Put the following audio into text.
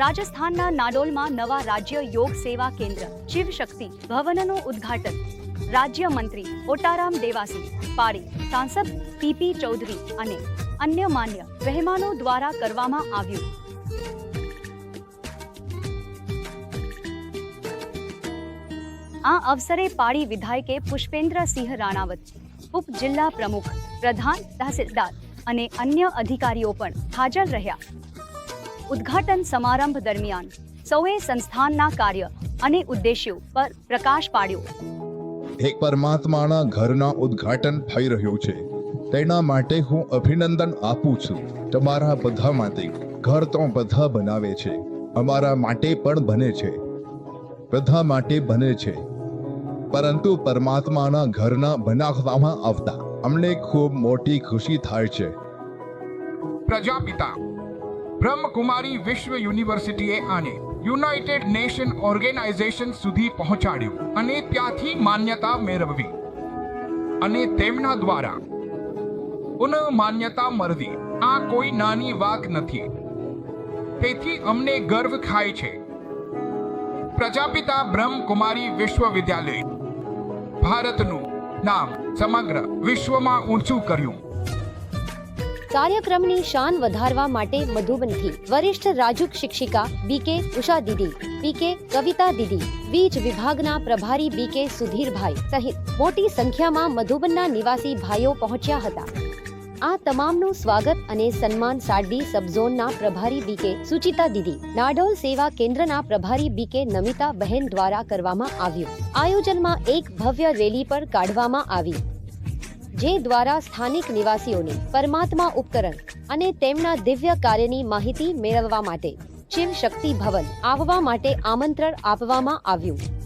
રાજસ્થાનના નાડોલમાં નવા રાજ્ય યોગ સેવા કેન્દ્ર શિવશક્તિ ભવનનું ઉદ્ઘાટન. રાજ્ય મંત્રી ઓટારામ દેવાસી પાડી સાંસદ પીપી ચૌધરી અને અન્ય માન્ય મહેમાનો દ્વારા કરવામાં આવ્યું. આ અવસરે પાડી વિધાયકે પુષ્પેન્દ્રસિંહ રાણાવત, ઉપ જિલ્લા પ્રમુખ, પ્રધાન તહસીલદાર અને અન્ય અધિકારીઓ પણ હાજર રહ્યા. ઉદ્ઘાટન સમારંભ દરમિયાન સૌએ સંસ્થાનના કાર્ય અને ઉદ્દેશ્યો પર પ્રકાશ પાડ્યો. એક પરમાત્માના ઘરના ઉદ્ઘાટન થઈ રહ્યું છે. તેના માટે હું અભિનંદન આપું છું. તમારા બધા માટે ઘર તો બધા બનાવે છે. અમારા માટે પણ બને છે. બધા માટે બને છે. પરંતુ પરમાત્માના ઘરના બનાવવામાં આવતા અમને ખૂબ મોટી ખુશી થાય છે. પ્રજાપિતા બ્રહ્મકુમારી વિશ્વ યુનિવર્સિટીએ આને યુનાઇટેડ નેશન ઓર્ગેનાઇઝેશન સુધી પહોંચાડ્યું અને ત્યાંથી માન્યતા મેળવવી અને તેમના દ્વારા પુનઃ માન્યતા મળવી. આ કોઈ નાની વાત નથી. તેથી અમને ગર્વ થાય છે. પ્રજાપિતા બ્રહ્મકુમારી વિશ્વવિદ્યાલય ભારતનું નામ સમગ્ર વિશ્વમાં ઊંચું કર્યું. કાર્યક્રમની શાન વધારવા માટે મધુબનથી વરિષ્ઠ રાજુક શિક્ષિકા બીકે ઉષા દીદી બીકે કવિતા દીદી વીજ વિભાગના પ્રભારી બીકે સુધીરભાઈ સહિત મોટી સંખ્યામાં મધુબનના નિવાસી ભાઈઓ પહોંચ્યા હતા. આ તમામનું સ્વાગત અને સન્માન સાડી સબઝોનના પ્રભારી બીકે સુચિતા દીદી, નાડોલ સેવા કેન્દ્રના પ્રભારી બીકે નમિતા બહેન દ્વારા કરવામાં આવ્યું. આયોજનમાં એક ભવ્ય રેલી પર કાઢવામાં આવી. જે દ્વારા સ્થાનિક નિવાસીઓને પરમાત્મા ઉપકરણ અને તેમના દિવ્ય કાર્યની માહિતી મેળવવા માટે શિવ શક્તિ ભવન આવવા માટે આમંત્રણ આપવામાં આવ્યું.